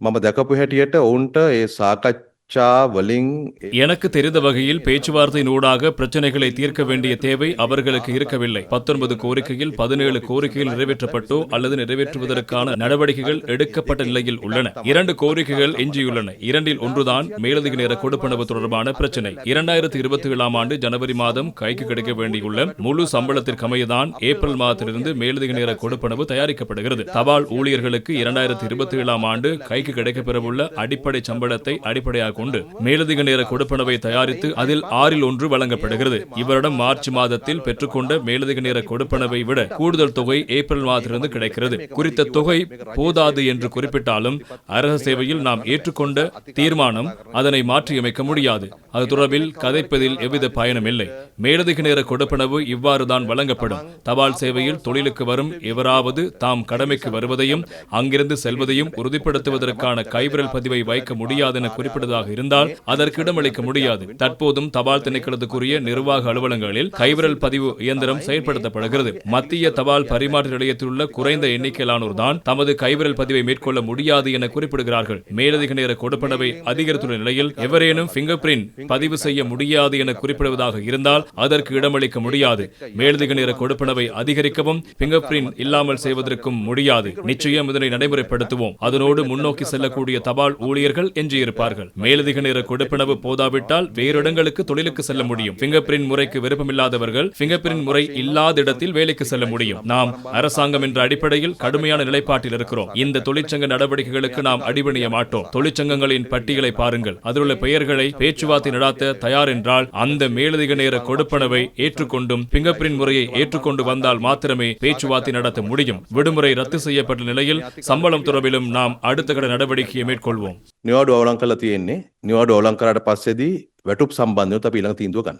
මම දැකපු හැටියට ඔවුන්ට ඒ සාකච්ඡා වලින් எனக்கு தெரிந்த வகையில் பேச்சுவார்த்தையினூடாக பிரச்சனைகளை தீர்க்க வேண்டிய தேவை அவர்களுக்கு இருக்கவில்லை. பத்தொன்பது கோரிக்கையில் பதினேழு கோரிக்கைகள் நிறைவேற்றப்பட்டோ அல்லது நிறைவேற்றுவதற்கான நடவடிக்கைகள் எடுக்கப்பட்ட நிலையில் உள்ளன. இரண்டு கோரிக்கைகள் எஞ்சியுள்ளன. இரண்டில் ஒன்றுதான் மேலதிக நேர கொடுப்பனவு தொடர்பான பிரச்சனை. இரண்டாயிரத்தி இருபத்தி ஏழாம் ஆண்டு ஜனவரி மாதம் கைக்கு கிடைக்க வேண்டியுள்ள முழு சம்பளத்திற்கமையதான் ஏப்ரல் மாதத்திலிருந்து மேலதிக நேர கொடுப்பனவு தயாரிக்கப்படுகிறது. தபால் ஊழியர்களுக்கு இரண்டாயிரத்தி இருபத்தி ஏழாம் ஆண்டு கைக்கு கிடைக்கப்பெறவுள்ள அடிப்படை சம்பளத்தை அடிப்படையாக கொண்டு மேலதிக நேர கொடுப்பனவை தயாரித்து அதில் ஆறில் ஒன்று வழங்கப்படுகிறது. இவரிடம் மார்ச் மாதத்தில் பெற்றுக்கொண்ட மேலதிக நேர கொடுப்பனவை விட கூடுதல் தொகை ஏப்ரல் மாதத்திலிருந்து கிடைக்கிறது. குறித்த தொகை போதாது என்று குறிப்பிட்டாலும் அரச சேவையில் நாம் ஏற்றுக்கொண்ட தீர்மானம் அதனை மாற்றியமைக்க முடியாது. அது தொடர்பில் கதைப்பதில் எவ்வித பயனும் இல்லை மேலதிக நேர கொடுப்பனவு இவ்வாறுதான் வழங்கப்படும். தபால் சேவையில் தொழிலுக்கு வரும் எவராவது தாம் கடமைக்கு வருவதையும் அங்கிருந்து செல்வதையும் உறுதிப்படுத்துவதற்கான கைவிரல் பதிவை வைக்க முடியாது என குறிப்பிட்டதாக இருந்தால் அதற்கு இடமளிக்க முடியாது. தற்போதும் தபால் திணைக்களத்துக்குரிய நிர்வாக அலுவலகங்களில் கைவிரல் பதிவு இயந்திரம் செயல்படுத்தப்படுகிறது மத்திய தபால் பரிமாற்ற நிலையத்தில் உள்ள குறைந்த எண்ணிக்கையிலானோர் தான் தமது கைவிரல் பதிவை மேற்கொள்ள முடியாது என குறிப்பிடுகிறார்கள். மேலதிக நேர கொடுப்பனவை அதிகரித்துள்ள நிலையில் எவரேனும் பிங்கர் பிரிண்ட் பதிவு செய்ய முடியாது என குறிப்பிடுவதாக இருந்தால் அதற்கு இடமளிக்க முடியாது. மேலதிக நேர கொடுப்பனவை அதிகரிக்கவும் பிங்கர் பிரிண்ட் இல்லாமல் செய்வதற்கும் முடியாது. நிச்சயம் இதனை நடைமுறைப்படுத்துவோம். அதனோடு முன்னோக்கி செல்லக்கூடிய தபால் ஊழியர்கள் எஞ்சியிருப்பார்கள். மேலதிக நேர கொடுப்பனவு போதாவிட்டால் வேறு இடங்களுக்கு தொழிலுக்கு செல்ல முடியும். பிங்கர் பிரிண்ட் முறைக்கு விருப்பமில்லாதவர்கள் பிங்கர் பிரிண்ட் முறை இல்லாத இடத்தில் வேலைக்கு செல்ல முடியும். நாம் அரசாங்கம் என்ற அடிப்படையில் கடுமையான நிலைப்பாட்டில் இருக்கிறோம். இந்த தொழிற்சங்க நடவடிக்கைகளுக்கு நாம் அடிபணிய மாட்டோம். தொழிற்சங்கங்களின் பட்டியலை பாருங்கள். அதிலுள்ள பெயர்களை பேச்சுவார்த்தை நடாத்த தயார் என்றால் அந்த மேலதிக நேர கொடுப்பனவை ஏற்றுக்கொண்டும் பிங்கர் பிரிண்ட் முறையை ஏற்றுக்கொண்டு வந்தால் மாத்திரமே பேச்சுவார்த்தை நடத்த முடியும் விடுமுறை ரத்து செய்யப்பட்ட நிலையில் சம்பளம் தொடர்பிலும் நாம் அடுத்த கட நடவடிக்கையை மேற்கொள்வோம் නිවාඩු අවලං කලා තියෙන්නේ නිවාඩු අවලං කරාට පස්සේදී වැටුප් සම්බන්ධව අපි ඊළඟ තීන්දුව ගන්න.